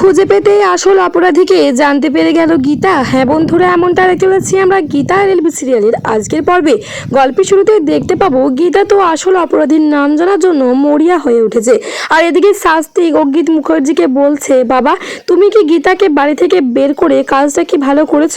খুঁজে পেতে আসল অপরাধীকে জানতে পেরে গেল গীতা। হ্যাঁ বন্ধুরা, এমনটা দেখতে পাচ্ছি আমরা গীতা এলবি সিরিয়ালের আজকের পর্বে। গল্পের শুরুতে দেখতে পাবো, গীতা তো আসল অপরাধীর নাম জানার জন্য মরিয়া হয়ে উঠেছে। আর এদিকে শাস্তি অজ্ঞিত মুখার্জিকে বলছে, বাবা, তুমি কি গীতাকে বাড়ি থেকে বের করে কাজটা কি ভালো করেছ?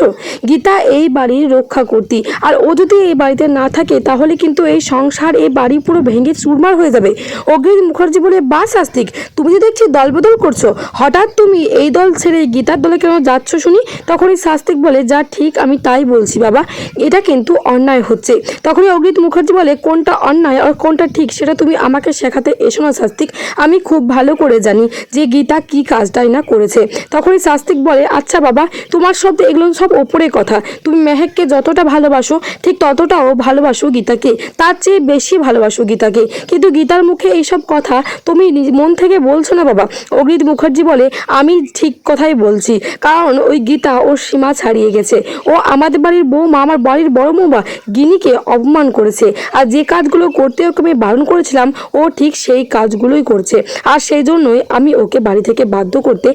গীতা এই বাড়ির রক্ষা করতি আর ও যদি এই বাড়িতে না থাকে, তাহলে কিন্তু এই সংসার, এই বাড়ি পুরো ভেঙে চুরমার হয়ে যাবে। অগ্রিত মুখার্জি বলে বা শাস্তিক তুমি যে দেখছি দলবদল করছ, হঠাৎ তুমি এই দল ছেড়ে গীতার দলে কেন যাচ্ছ শুনি? তখনই শাস্তিক বলে, যা ঠিক, আমি তাই বলছি বাবা। এটা কিন্তু অন্যায় হচ্ছে। তখনই অগ্রিত মুখার্জি বলে, কোনটা অন্যায় আর কোনটা ঠিক, সেটা তুমি আমাকে শেখাতে এসো না শাস্তিক আমি খুব ভালো করে জানি যে গীতা কি কাজটাই না করেছে। তখনই শাস্তিক বলে আচ্ছা বাবা, তোমার শব্দ এগুলো সব ওপরে কথা। তুমি মেহেককে যতটা ভালোবাসো, ঠিক ততটাও ভালোবাসো গীতাকে। তার চেয়ে বেশি ভালোবাসো গীতাকে। কিন্তু গীতার মুখে এইসব কথা তুমি মন থেকে বলছো না বাবা। অগ্রিত মুখার্জি বলে আমি ঠিক কথাই বলছি। কারণ ওই গীতা ওর সীমা ছাড়িয়ে গেছে। ও আমাদের বাড়ির বৌমা আমার বাড়ির বড় বৌমা গিনিকে অপমান করেছে। আর যে কাজগুলো করতে ওকে আমি বারণ করেছিলাম, ও ঠিক সেই কাজগুলোই করছে। আর সেই জন্যই আমি ওকে বাড়ি থেকে বাধ্য করতে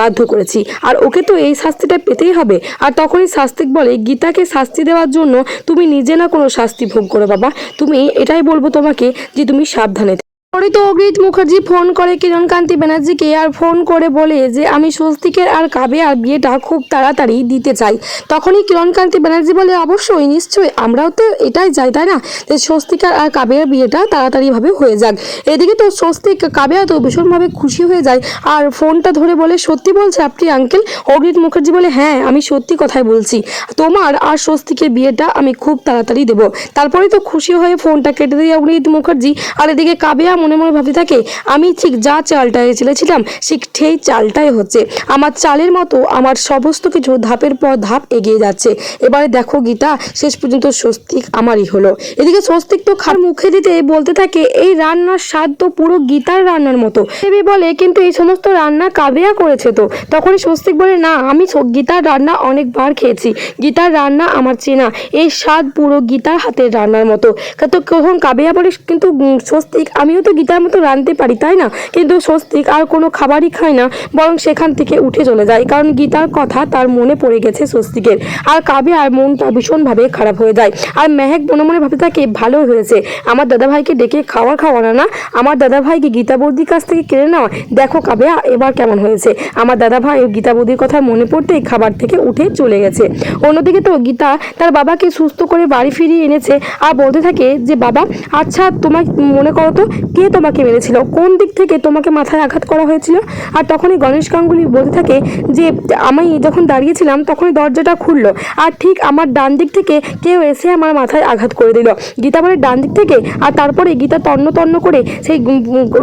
বাধ্য করেছি। আর ওকে তো এই শাস্তিটা পেতেই হবে। আর তখনই শাস্তিক বলে, গীতাকে শাস্তি দেওয়ার জন্য তুমি নিজে না কোনো শাস্তি ভোগ করো বাবা। তুমি এটাই বলব তোমাকে যে তুমি সাবধানে পরে তো অগ্রিত মুখার্জি ফোন করে কিরণকান্তি ব্যানার্জিকে আর ফোন করে বলে যে, আমি স্বস্তিকের আর কাবে আর বিয়েটা খুব তাড়াতাড়ি দিতে চাই। তখনই কিরণকান্তি ব্যানার্জি বলে, অবশ্যই, নিশ্চয়ই, আমরাও তো এটাই চাই, তাই না? যে, স্বস্তিকার আর কাবের বিয়েটা তাড়াতাড়িভাবে হয়ে যাক। এদিকে তো স্বস্তিক কাবেয়া তো ভীষণভাবে খুশি হয়ে যায় আর ফোনটা ধরে বলে, সত্যি বলছে আপনি, আঙ্কেল? অগ্রিত মুখার্জি বলে হ্যাঁ আমি সত্যি কথাই বলছি। তোমার আর স্বস্তিকের বিয়েটা আমি খুব তাড়াতাড়ি দেবো। তারপরে তো খুশি হয়ে ফোনটা কেটে দিয়ে অগ্নিত মুখার্জি। আর এদিকে কাবেয়া মনে মনে ভাবতে থাকে, আমি ঠিক যা চালটায় চেলেছিলাম, ঠিক সেই চালটাই হচ্ছে। আমার চালের মতো আমার সমস্ত কিছু ধাপের পর ধাপ এগিয়ে যাচ্ছে। এবারে দেখো গীতা, শেষ পর্যন্ত স্বস্তিক আমারই হলো। এদিকে স্বস্তিক তো খার মুখে দিতে বলতে থাকে, এই রান্নার স্বাদ তো পুরো গীতার রান্নার মতো। দেবী বলে, কিন্তু এই সমস্ত রান্না কাবেয়া করেছে তো? তখনই স্বস্তিক বলে, না, আমি গীতার রান্না অনেকবার খেয়েছি। গীতার রান্না আমার চেনা। এই স্বাদ পুরো গীতার হাতের রান্নার মতো। তো কখন কাবেয়া বলে কিন্তু স্বস্তিক, আমিও তো গীতার মতো রাঁধতে পারি, তাই না? কিন্তু স্বস্তিক আর কোনো খাবারই খায় না, বরং সেখান থেকে উঠে চলে যায়। কারণ গীতার কথা তার মনে পড়ে গেছে স্বস্তিকের। আর কাবেয়ার মনটা ভীষণভাবে খারাপ হয়ে যায়। আর মেহেক মনে মনে ভাবে থাকে, ভালো হয়েছে। আমার দাদাভাইকে ডেকে খাওয়া খাওয়ানো না। আমার দাদাভাইকে গীতা বৌদির কাছ থেকে কেড়ে নেওয়া। দেখো কাবে এবার কেমন হয়েছে? আমার দাদাভাই গীতা বৌদির কথা মনে পড়তেই খাবার থেকে উঠে চলে গেছে। অন্যদিকে তো গীতা তার বাবাকে সুস্থ করে বাড়ি ফিরিয়ে এনেছে। আর বলতে থাকে যে, বাবা আচ্ছা তোমার মনে করো তো, কে তোমাকে মেরেছিল? কোন দিক থেকে তোমাকে মাথায় আঘাত করা হয়েছিল? আর তখনই গণেশ গাঙ্গুলি বলতে থাকে যে, আমি যখন দাঁড়িয়েছিলাম তখনই দরজাটা খুললো। আর ঠিক আমার ডান দিক থেকে কেউ এসে আমার মাথায় আঘাত করে দিল। গীতা বলে, ডান দিক থেকে? আর তারপরে গীতা তন্ন তন্ন করে সেই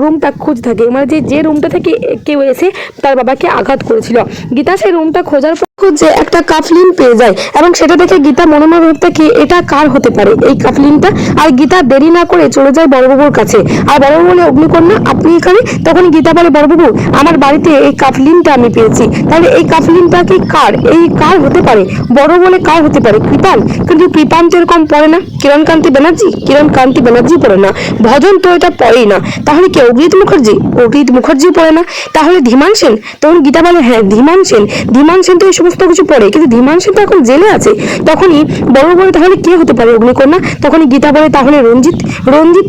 রুমটা খুঁজতে থাকে। মানে যে যে রুমটা থেকে কেউ এসে তার বাবাকে আঘাত করেছিল। গীতা সেই রুমটা খোঁজার খুঁজে একটা কাফলিন পেয়ে যায় এবং সেটা দেখে গীতা মনে মনে ভাবতে কি এটা কার হতে পারে? এই কাফলিনটা? আর গীতা দেরি না করে চলে যায় বড়বাবুর কাছে। আর বড়বাবু বলে, অগ্নিকন্যা, আপনি এখানে? তখন গীতা বলে, বড়বাবু, আমার বাড়িতে এই কাফলিনটা আমি পেয়েছি। তাহলে এই কাফলিনটা কি কার? এই কার হতে পারে? বড় বলে, কার হতে পারে? কৃপান। কিন্তু কৃপান যেরকম পড়ে না। কিরণকান্তি ব্যানার্জি কিরণকান্তি ব্যানার্জি পড়ে না। ভজন তো এটা পড়েই না। তাহলে কি অগ্রিত মুখার্জি? অগ্রিত মুখার্জি পড়ে না। তাহলে ধীমান সেন? তখন গীতা বলে হ্যাঁ ধীমান সেন। ধীমান সেন তো এই সমস্ত কিছু পড়ে, কিন্তু ধীমান সেন তো এখন জেলে আছে। তখনই বড় বলে তাহলে কে হতে পারে অগ্নিকন্যা তখনই গীতা বলে, তাহলে রঞ্জিত রঞ্জিত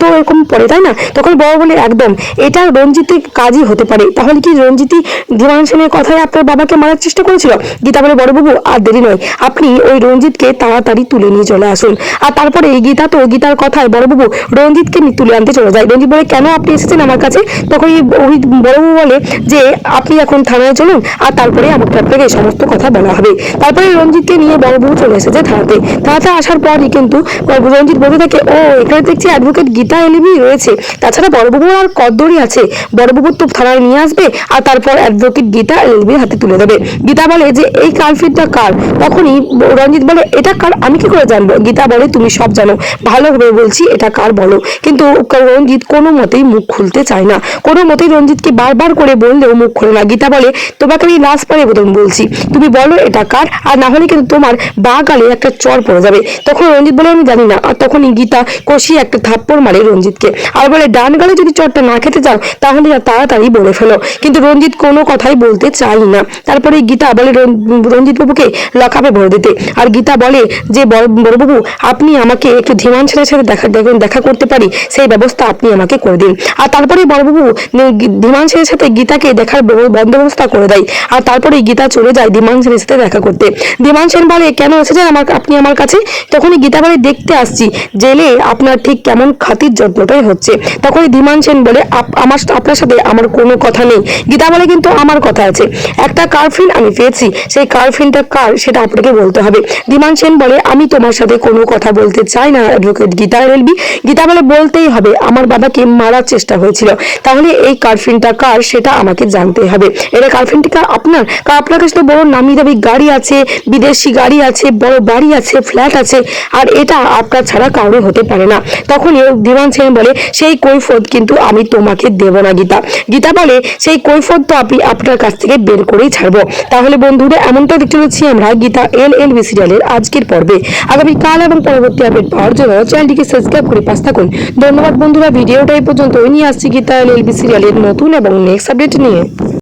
তো এরকম পড়ে, তাই না? তখন বড় বলে, একদম, এটা রঞ্জিতের কাজই হতে পারে। তাহলে কি রঞ্জিতই ধীমান সেনের কথায় আপনার বাবাকে মারার চেষ্টা করেছিল? গীতা বলে, বড়বাবু, আর দেরি নয়, আপনি ওই রঞ্জিতকে তাড়াতাড়ি তুলে নিয়ে চলে আসুন। আর তারপরে গীতা তো গীতার কথায়, বড়বাবু, রঞ্জিতকে তুলে আনতে চলে যায়। রঞ্জিত বলে, কেন আপনি এসেছেন আমার কাছে? তখন ওই বড়বাবু বলে যে, আপনি এখন থানায় চলুন, আর তারপরে আমাকে আপনাকে সমস্ত কথা বলা হবে। তারপরে রঞ্জিতকে নিয়ে বড়বাবু চলে এসেছে থানাতে। থানাতে আসার পরই কিন্তু রঞ্জিত বলতে থাকে, ও, এখানে দেখছি অ্যাডভোকেট গীতা এলিবি রয়েছে। তাছাড়া বড়বাবুর আর কদ্দরই আছে। বড়বাবু তো থানায় নিয়ে আসবে আর তারপর অ্যাডভোকেট গীতা এলবির হাতে তুলে দেবে। গীতা বলে যে, এই কালফিটটা কার? তখনই রঞ্জিত বলে, এটা কার? আমি কি করে জানব? গীতা বলে, তুমি সব জানো। ভালোভাবে বলছি, এটা কার বলো? কিন্তু রঞ্জিত কোনো মতেই মুখ খুলতে চায় না। কোনো মতেই রঞ্জিতকে বারবার করে বললেও মুখ খোলে না। গীতা বলে, তোমাকে আমি লাস্ট পারে বলছি। তুমি বলো এটা কার? আর না হলে কিন্তু তোমার বা গালে একটা চর পড়ে যাবে। তখন রঞ্জিত বলে, আমি জানি না। আর তখনই গীতা কষিয়ে একটা থাপ্পড় মারে রঞ্জিতকে। আর বলে, ডান গালে যদি চরটা না খেতে চাও, তাহলে তাড়াতাড়ি বলে ফেলো। কিন্তু রঞ্জিত কোনো কথাই বলতে চাই না। তারপরে গীতা বলে রঞ্জিত বাবুকে লকআপে ভরে দিতে। আর গীতা বলে যে বড়বাবু আপনি আমাকে একটু ধীমান ছেলের সাথে দেখা দেখা করতে পারি, সেই ব্যবস্থা আপনি আমাকে করে দিন। আর তারপরে বড়বাবু ধীমান ছেলের সাথে গীতাকে দেখার বন্দোবস্ত করে দেয়। আর তারপরে গীতা চলে যায় ধীমান সেনের সাথে দেখা করতে। ধীমান সেন বলে, কেন এসেছেন আমার, আপনি আমার কাছে? তখনই গীতা বলে দেখতে আসছি জেলে আপনার ঠিক কেমন খাতির যত্নটাই হচ্ছে। তখনই ধীমান সেন বলে আমার আপনার সাথে আমার কোনো কথা নেই। গীতা বলে কিন্তু আমার কথা আছে। একটা কারফিন আমি পেয়েছি, সেই কারফিনটা কার সেটা আপনাকে বলতে হবে। ধীমান সেন বলে, আমি তোমার সাথে কোনো কথা বলতে চাই না, অ্যাডভোকেট গীতা রেলবি গীতা বলে বলতেই হবে, আমার বাবাকে মারার চেষ্টা হয়েছিল। তাহলে এই কারফিনটা কার সেটা আমাকে জানতে হবে। এটা কারফিনটা কার? আপনার? কারণ আপনার কাছে বড় নামি দামি গাড়ি আছে, বিদেশি গাড়ি আছে, বড় বাড়ি আছে ফ্ল্যাট আছে, আর এটা আপনার ছাড়া কারও হতে পারে না। তখন দিওয়ান সেন বলে, সেই কৈফত কিন্তু আমি তোমাকে দেব না, গীতা। গীতা বলে, সেই কৈফত তো আপনি আপনার কাছ থেকে বের করেই ছাড়বো। তাহলে বন্ধুরা, এমনটা দেখতে পাচ্ছি আমরা গীতা এল এল বি সিরিয়ালের আজকের পর্বে। আগামীকাল এবং পরবর্তী আপডেট পাওয়ার জন্য চ্যানেলটিকে সাবস্ক্রাইব করে পাশ থাকুন। ধন্যবাদ বন্ধুরা, ভিডিওটা এই পর্যন্ত নিয়ে আসছি গীতা এল এল বি সিরিয়ালের নতুন এবং নেক্সট আপডেট নিয়ে।